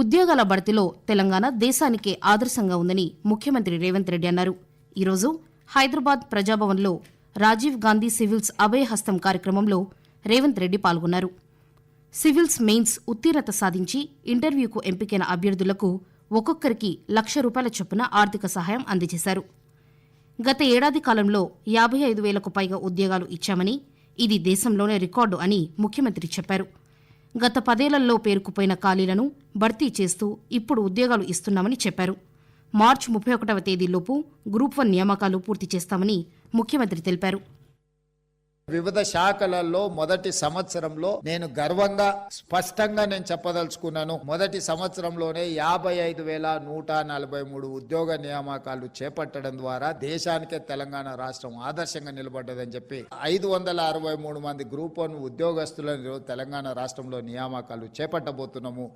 ఉద్యోగాల భర్తీలో తెలంగాణ దేశానికే ఆదర్శంగా ఉందని ముఖ్యమంత్రి రేవంత్ రెడ్డి అన్నారు. ఈరోజు హైదరాబాద్ ప్రజాభవన్లో రాజీవ్ గాంధీ సివిల్స్ అభయహస్తం కార్యక్రమంలో రేవంత్ రెడ్డి పాల్గొన్నారు. సివిల్స్ మెయిన్స్ ఉత్తీర్ణత సాధించి ఇంటర్వ్యూకు ఎంపికైన అభ్యర్థులకు ఒక్కొక్కరికి లక్ష రూపాయల చొప్పున ఆర్థిక సహాయం అందజేశారు. గత ఏడాది కాలంలో యాభై ఐదు వేలకు పైగా ఉద్యోగాలు ఇచ్చామని ఇది దేశంలోనే రికార్డు అని ముఖ్యమంత్రి చెప్పారు. గత పదేళ్ళలో పేరుకుపోయిన ఖాళీలను భర్తీ చేస్తూ ఇప్పుడు ఉద్యోగాలు ఇస్తున్నామని చెప్పారు. మార్చి ముప్పై ఒకటవ తేదీలోపు గ్రూప్ వన్ నియామకాలు పూర్తి చేస్తామని ముఖ్యమంత్రి తెలిపారు. వివిధ శాఖలలో మొదటి సంవత్సరంలో నేను గర్వంగా స్పష్టంగా నేను చెప్పదలుచుకున్నాను. మొదటి సంవత్సరంలోనే యాభై ఐదు వేల నూట నలభై మూడు ఉద్యోగ నియామకాలు చేపట్టడం ద్వారా దేశానికే తెలంగాణ రాష్ట్రం ఆదర్శంగా నిలబడ్డదని చెప్పి ఐదు వందల అరవై మూడు మంది గ్రూప్ వన్ ఉద్యోగస్తులను తెలంగాణ రాష్ట్రంలో నియామకాలు చేపట్టబోతున్నాము.